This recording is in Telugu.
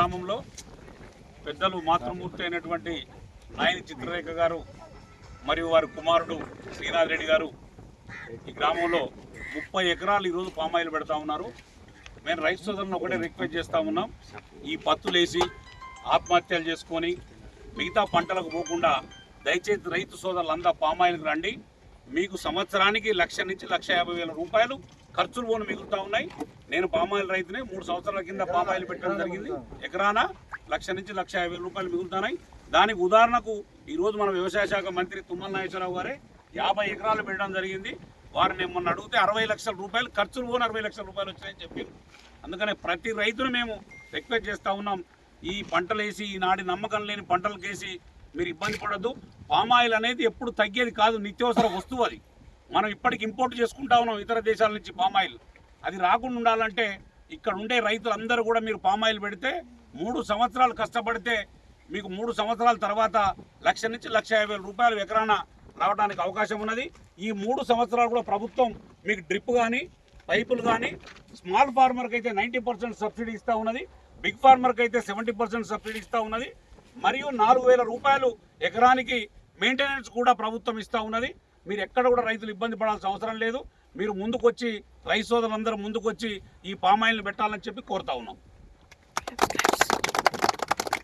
గ్రామంలో పెద్దలు మాతృమూర్తి అయినటువంటి నాయని చిత్రరేఖ గారు మరియు వారి కుమారుడు శ్రీనాథ్ రెడ్డి గారు ఈ గ్రామంలో ముప్పై ఎకరాలు ఈరోజు పామాయిల్ పెడతా ఉన్నారు. మేము రైతు సోదరులను ఒకటే రిక్వెస్ట్ చేస్తూ ఉన్నాం. ఈ పత్తులేసి ఆత్మహత్యలు చేసుకొని మిగతా పంటలకు పోకుండా దయచేసి రైతు సోదరులంతా పామాయిల్కి రండి. మీకు సంవత్సరానికి లక్ష నుంచి లక్ష యాభై వేల రూపాయలు ఖర్చులు పోను మిగులుతా ఉన్నాయి. నేను పామాయిల్ రైతునే మూడు సంవత్సరాల కింద పామాయిల్ పెట్టడం జరిగింది. ఎకరాన లక్ష నుంచి లక్ష యాభై రూపాయలు మిగులుతున్నాయి. దానికి ఉదాహరణకు ఈరోజు మన వ్యవసాయ శాఖ మంత్రి తుమ్మల నాగేశ్వరరావు గారే యాభై ఎకరాలు పెట్టడం జరిగింది. వారిని మొన్న అడిగితే అరవై లక్షల రూపాయలు ఖర్చులు పోను అరవై లక్షల రూపాయలు వచ్చాయని చెప్పారు. అందుకనే ప్రతి రైతును మేము రిక్వెస్ట్ చేస్తూ ఉన్నాం. ఈ పంటలు వేసి ఈనాడి నమ్మకం లేని పంటలకు వేసి మీరు ఇబ్బంది పడద్దు. పామాయిల్ అనేది ఎప్పుడు తగ్గేది కాదు. నిత్యవసర వస్తువు అది. మనం ఇప్పటికి ఇంపోర్ట్ చేసుకుంటా ఉన్నాం ఇతర దేశాల నుంచి పామాయిల్ అది రాకుండా ఉండాలంటే ఇక్కడ ఉండే రైతులందరూ కూడా మీరు పామాయిల్ పెడితే మూడు సంవత్సరాలు కష్టపడితే మీకు మూడు సంవత్సరాల తర్వాత లక్ష నుంచి లక్ష యాభై వేల రూపాయలు ఎకరాన రావడానికి అవకాశం ఉన్నది. ఈ మూడు సంవత్సరాలు కూడా ప్రభుత్వం మీకు డ్రిప్ కానీ పైపులు కానీ స్మాల్ ఫార్మర్కి అయితే నైంటీ పర్సెంట్ సబ్సిడీ ఇస్తూ ఉన్నది. బిగ్ ఫార్మర్కి అయితే సెవెంటీ పర్సెంట్ సబ్సిడీ ఇస్తూ ఉన్నది. మరియు నాలుగు వేల రూపాయలు ఎకరానికి మెయింటెనెన్స్ కూడా ప్రభుత్వం ఇస్తూ ఉన్నది. మీరు ఎక్కడ కూడా రైతులు ఇబ్బంది పడాల్సిన అవసరం లేదు. మీరు ముందుకొచ్చి రైతు సోదరులందరూ ముందుకొచ్చి ఈ పామాయిల్ని పెట్టాలని చెప్పి కోరుతా ఉన్నాం.